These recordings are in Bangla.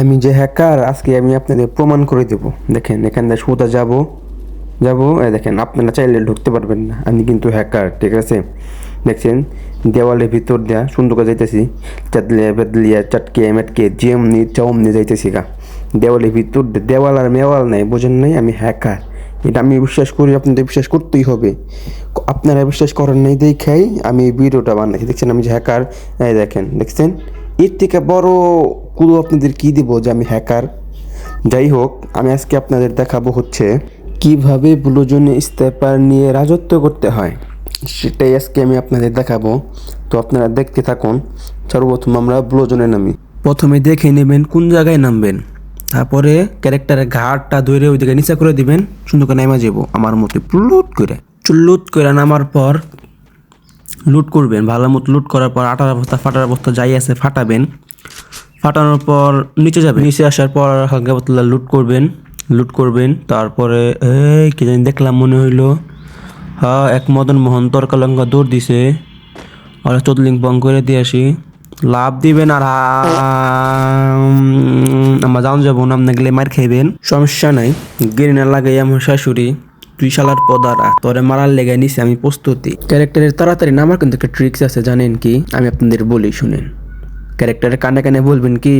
আমি যে হ্যাকার আজকে আমি আপনাদের প্রমাণ করে দেব। দেখেন, এখান থেকে সোজা যাব। যাব দেখেন, আপনারা চাইলে ঢুকতে পারবেন না। আমি কিন্তু হ্যাকার ঠিক আছে? দেখছেন, দেওয়ালের ভিতর দেয়া সুন্দর করে যাইতেছি। চাদলিয়া বেদলিয়া, চাটকে, মেটকে, যেমনি চমনি যাইতেছি গা। দেওয়ালের ভিতর দেওয়াল আর মেওয়াল নাই, বোঝেন নাই? আমি হ্যাকার এটা আমি বিশ্বাস করি, আপনাদের বিশ্বাস করতেই হবে। আপনারা বিশ্বাস করেন নাই দেখাই আমি ভিডিওটা বানাইছি। দেখছেন, আমি যে হ্যাকার দেখেন, দেখছেন? এর থেকে বড় কুলো আপনাদের কি দিব যে আমি হ্যাকার যাই হোক আমি আজকে আপনাদের দেখাবো হচ্ছে কীভাবে ব্লুজনে স্টেপার নিয়ে রাজত্ব করতে হয়। সেটাই আজকে আমি আপনাদের দেখাবো। তো আপনারা দেখতে থাকুন। সর্বপ্রথম আমরা ব্লুজনে নামি। প্রথমে দেখে নেবেন কোন জায়গায় নামবেন। তারপরে ক্যারেক্টারের ঘাটটা ধরে ওইদিকে নিচা করে দিবেন। সুন্দর করে নামা যাব। আমার মতো লুট করে। লুট করে নামার পর লুট করবেন। ভালো মতো লুট করার পর আটার অবস্থা, ফাটার অবস্থা যাই আছে, ফাটাবেন। ফাটানোর পর নিচে যাবেন নিচে আসার পর হালকা পাতলা লুট করবেন লুট করবেন তারপরে এই কি জানি দেখলাম মনে হইল হ্যাঁ এক মদন মোহন তরকালঙ্কা দৌড় দিছে। আর চতলিং বং করে দিয়ে আসি। লাভ দিবেন আর আম, আমরা যাও যাব না আপনি গেলে মার খাইবেন। সমস্যা নাই গেরিনা লাগাই আমার শাশুড়ি। তুই শালার পদারা তোরে মারার লেগে নিছে আমি প্রস্তুতি। ক্যারেক্টারের তাড়াতাড়ি নামার কিন্তু একটা ট্রিক্স আছে জানেন কি? আমি আপনাদের বলি শুনেন। ক্যারেক্টারের কানে কানে বলবেন কি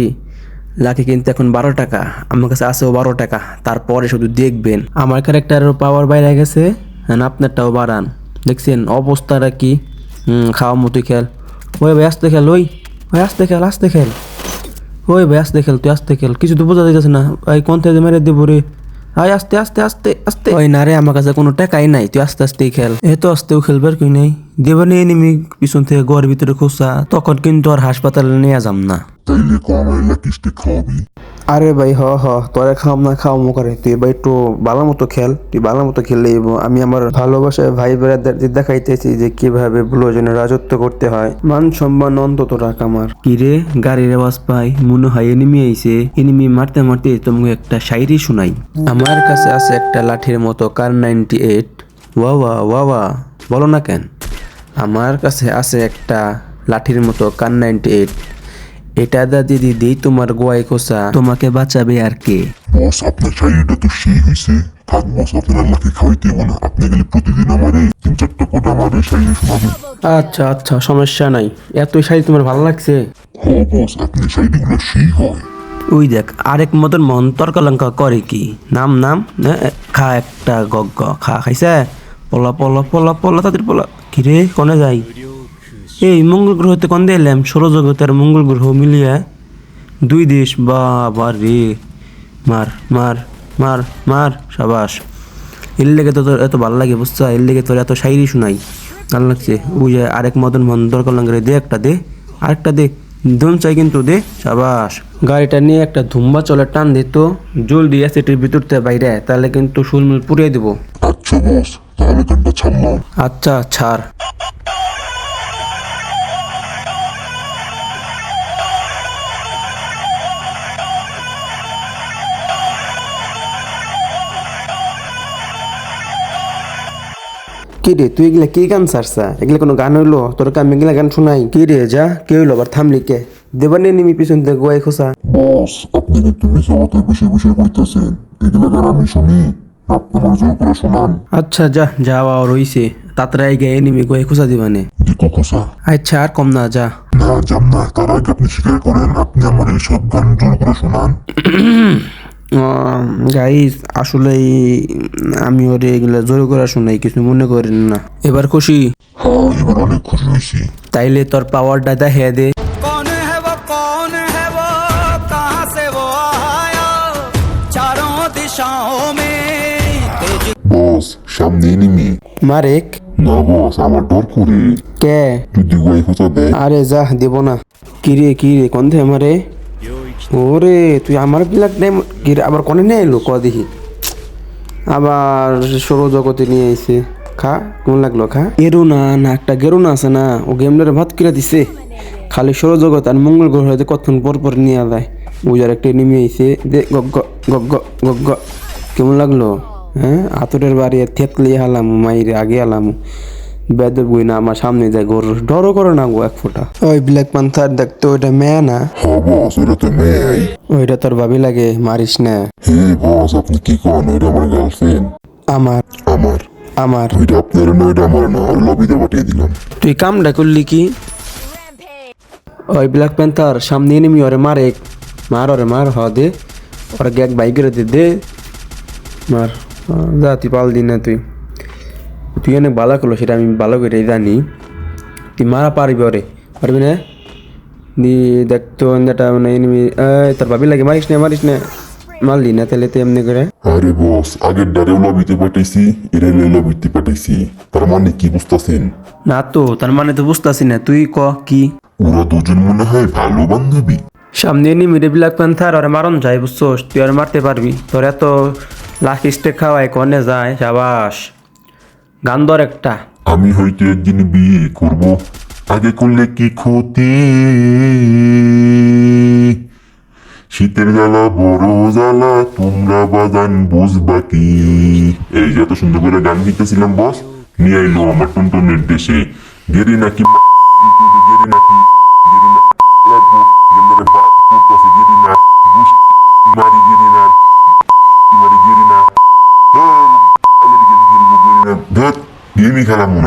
লাকি কিন্তু এখন বারো টাকা আমার কাছে আছেও বারো টাকা তারপরে শুধু দেখবেন। আমার ক্যারেক্টারের পাওয়ার বাইরে গেছে হ্যাঁ আপনারটাও বাড়ান। দেখছেন অবস্থাটা কি? হুম খাওয়া মতো খেল ওই ভাই আসতে খেল ওই ভাই আসতে খেল আসতে খেল ওই ভাই আসতে খেল তুই আসতে খেল কিছু তো বোঝা যাইতেছে না ওই কোন থেকে মেরে দেবো রে? আয় আস্তে আস্তে আস্তে আস্তে। ওই না রে আমার কাছে কোনো টাকাই নাই তুই আস্তে আস্তেই খেল এ তো আস্তেও খেলবার কি নাই। দেবার নিয়ে নিমি পিছন থেকে ঘরের ভিতরে খোসা তখন কিন্তু আর হাসপাতালে নিয়ে যাম না। তাইলে কম কিস্তি খাওয়াবি। আরে ভাই হ হ তোরে খাওয়াম না খাওয়ামো করে তুই ভাই একটু ভালো মতো খেল তুই ভালো মতো খেললে আমি আমার ভালোবাসায় ভাই বেড়াদের দেখাইতেছি যে কীভাবে ব্লোজনে রাজত্ব করতে হয়। মান সম্মান অন্তত রাখ আমার। কিরে গাড়ির আওয়াজ পাই মনে হয় এনিমি আইছে। এনিমি মারতে মারতে তোমাকে একটা শায়রি শুনাই। আমার কাছে আছে একটা লাঠির মতো কার নাইনটি এইট। ওয়া ওয়া ওয়া বলো না কেন? আমার কাছে আছে একটা লাঠির মতো কান নাইনটি এইট। এটা দা দিদি তোমার গোয়াই খোসা তোমাকে বাঁচাবে আর কে? বস আপনার শাড়িটা তো সেই হয়েছে থাক বস আপনার আল্লাহকে খাওয়াইতে হবে না। আপনি গেলে প্রতিদিন আমারে তিন চারটা করে আমারে শাড়ি শোনাবেন আচ্ছা আচ্ছা সমস্যা নাই। এত শাড়ি তোমার ভালো লাগছে? হ বস আপনি শাড়িগুলো সেই হয়। ওই দেখ আরেক মতন মন তর্কলঙ্কা করে কি? নাম নাম খা একটা গগ্গ খা খাইছে? পলা পলা পলা পলা তাদের পলা। কিরে, কনে যাই? এই, মঙ্গল গ্রহতে কোন দিলাম সৌরজগতের মঙ্গল গ্রহ মিলিয়ে দুই দেশ, বাবা রে। মার মার মার মার, সাবাস। এর লেগে তো তোর এত ভালো লাগে, বুঝছ? এর লেগে তোর এত শাইরি শুনাই। ভালো লাগছে। ওই যে আরেক মদন মন দরকার লাগে দে একটা দে। আরেকটা দে। দম চাই কিন্তু দে, সাবাস। গাড়িটা নিয়ে একটা ধুম্বা চলে টান দিত জলদি অ্যাসিডের ভিতর থেকে বাইরে তাহলে কিন্তু শুলমুল পুড়িয়ে দেবো। আচ্ছা তাহলে ছাড়লাম। আচ্ছা ছাড়। কি রে তুই এগুলা কি গান সারসা এগুলা কোনো গান হইল? তোর আমি এগুলা গান শোনাই। কি রে যা কে হইল? আবার থামলি কে? দেবার নিয়ে নিমি পিছন থেকে গোয়াই খোসা। বস আপনি কিন্তু মিশা মতো বসে বসে করতেছেন এগুলো গান আমি শুনি। করে শোনান আচ্ছা যা যাওয়া রইছে তাড়াতাড়ি গিয়ে নিমি গোয়াই খোসা দিবানে দিকো আচ্ছা আর কম না যা। না যাম না তার আগে আপনি স্বীকার করেন আপনি আমার এইসব গান জোর করে শোনান। গাইস আসলেই আমি ওরে এগুলো জোর করে শোনাই কিছু মনে করেন না। এবার খুশি? হ্যাঁ এবার অনেক খুশি হয়েছি। তাইলে তোর পাওয়ারটা দেখে দে। সামনে এনিমি মারেক। না বস আমার ডর করে। কে? যদি খোঁচা দেয় আরে যা দেব না। কিরে কিরে কোন দে আমারে ওরে তুই আমার বিলাক নেই কিরে আবার কোনে নিয়ে এলো? ক দেখি। আবার সৌরজগতে নিয়ে আইছে। খা কেমন লাগল খা? এরু না না একটা গেরু না আছে না ও গেমটারে ভাত কিরা দিছে। খালি সৌরজগৎ আর মঙ্গল গ্রহ হয়তো কতক্ষণ পর পর নিয়ে যায় ওই আর একটা নেমে আইছে। দে গগ্গ গগ্গ গগ্গ কেমন লাগল? হ্যাঁ? আতরের বাড়ি থেতলি হালাম মাইরে আগে হালাম বেদব গুই না আমার সামনে যায় গরু ডরও করে না গো এক ফোঁটা। ওই ব্ল্যাক পান্থার দেখতো ওইটা মেয়ে না? হ্যাঁ তো মেয়ে ওইটা তোর ভাবি লাগে মারিস না। হে বস আপনি কি করেন? ওইটা আমার গার্লফ্রেন্ড আমার। আমার। আমার। ওইটা আপনার না ওইটা আমার না লবিতে পাঠিয়ে দিলাম। তুই কামটা করলি কি? ওই ব্ল্যাক প্যান্থার সামনে এনিমি ওরে মারে মার ওরে মার হ দে। ওরে গ্যাগ বাইকের দে দে। মার। যা তুই পাল না তুই। তুই অনেক ভালো করল সেটা আমি ভালো করে জানি। তুই মারা পারবি ওরে পারবি না? দি দেখতো এটা মানে এনিমি তোর ভাবি লাগে মারিস না মারিস না। মারলি না তাহলে তুই এমনি করে? আরে বস আগের ডারেও লবিতে পাঠাইছি এর লবিতে পাঠাইছি। তার মানে কি বুঝতেছেন? না তো তার মানে তো বুঝতেছি না তুই ক কি? ওরা দুজন মনে হয় ভালো বান্ধবী। সামনে নিমিরে ব্ল্যাক প্যান্থার ওরে মারন যায় বুঝছোস? তুই আর মারতে পারবি। তোর এত লাখ স্টেক খাওয়ায় কনে যায়, সাবাস। গান ধর একটা। আমি হয়তো একদিন বিয়ে করব। আগে করলে কি ক্ষতি? শীতের জ্বালা, বড় জ্বালা, তোমরা বাজান বুঝবা কি? এই যত সুন্দর করে গান গাইতেছিলাম বস। নিয়ে আইলো আমার টুনটুনের দেশে। গেরি নাকি গেরি নাকি মারি গেরি